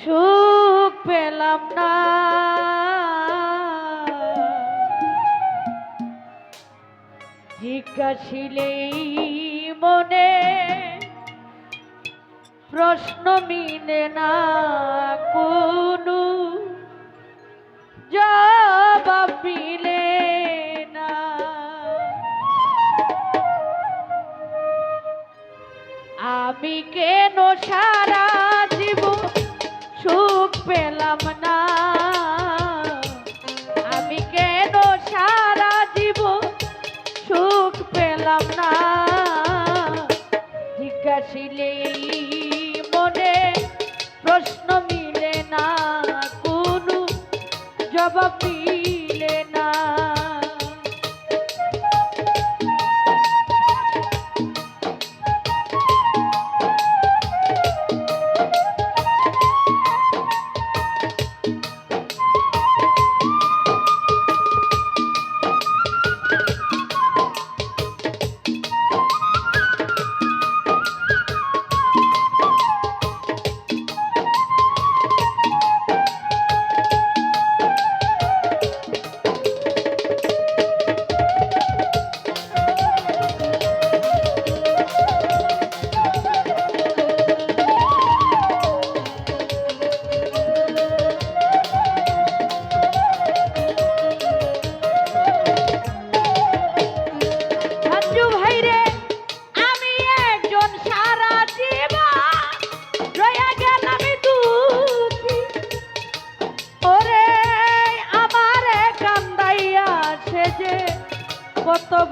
সুখ পেলাম না। জিজ্ঞাসিলে মনে প্রশ্ন মিলে না কোনো ছিলে কত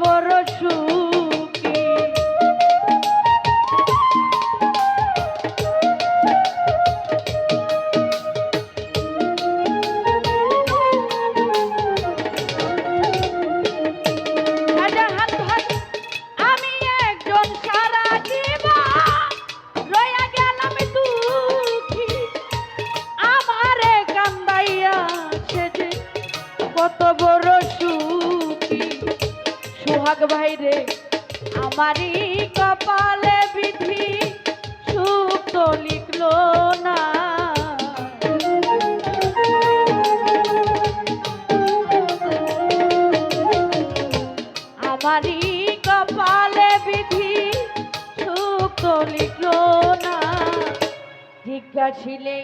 সুহাগ ভাই রে, আমারই কপালে বিধি, সুখ লিখলো না। আমারই কপালে বিধি, সুখ লিখলো না। জিজ্ঞাসিলে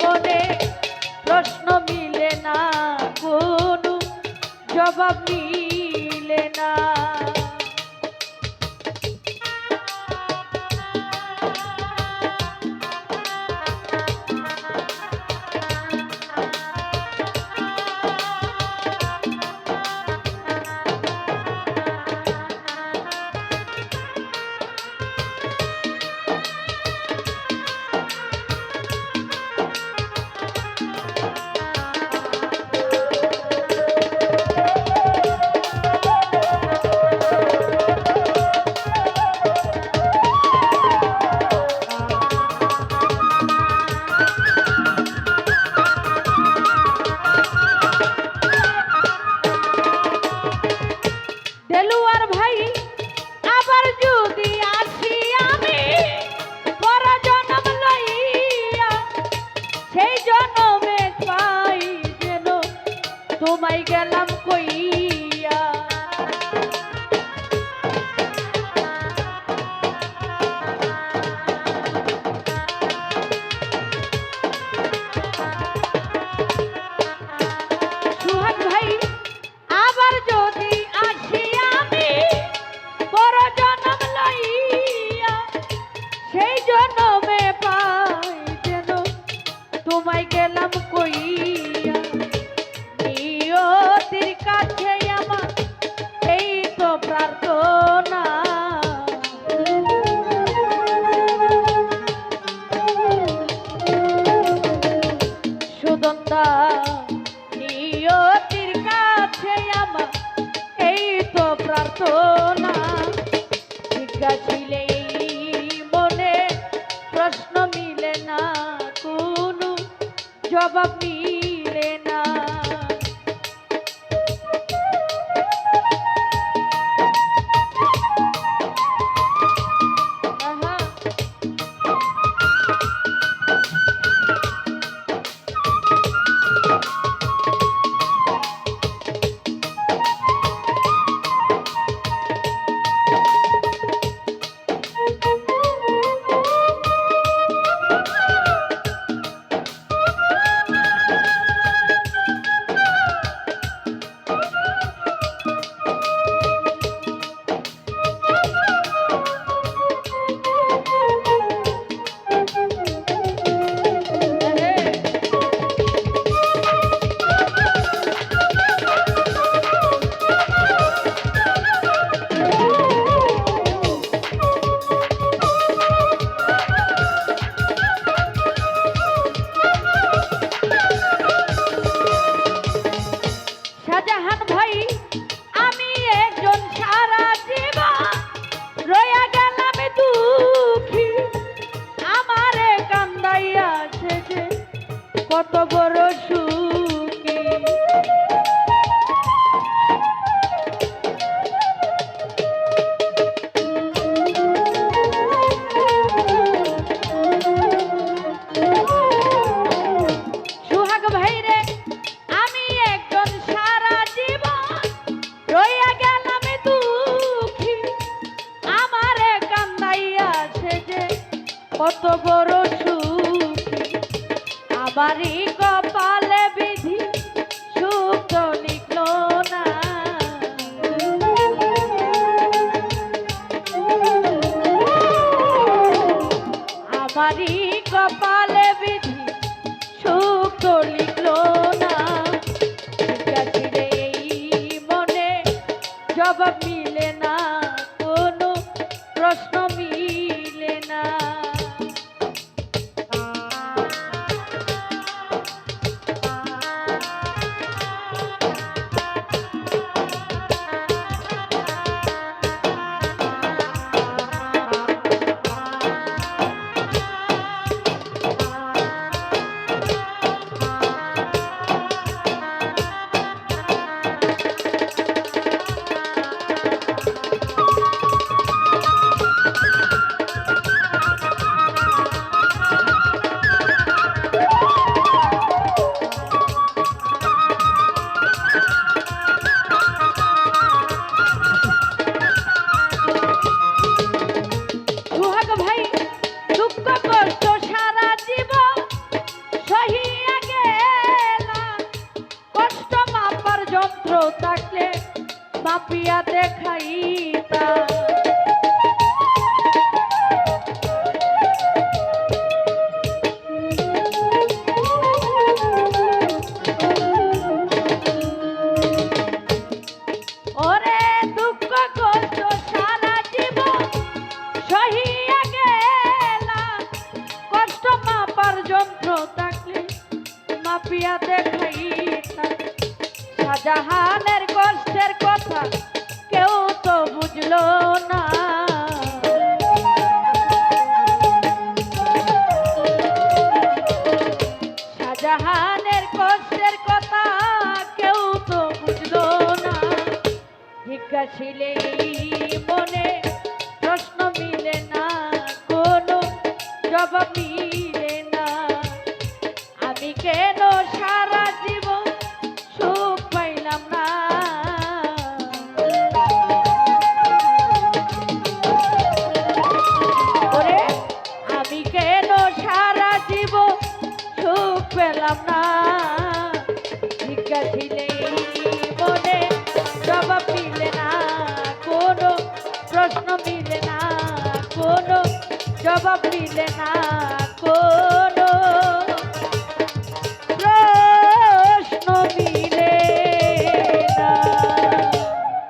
মনে প্রশ্ন মিলে না কোনো, জবাব নিয়ে será. তোমায় গেলাম কই job of me. আছে যে কত বড় সুখ? আবারই কপাল জাহানের কষ্টের কথা কেউ তো বুঝলো না। জাহানের কষ্টের কথা কেউ তো বুঝলো না। জিজ্ঞাসিলে মনে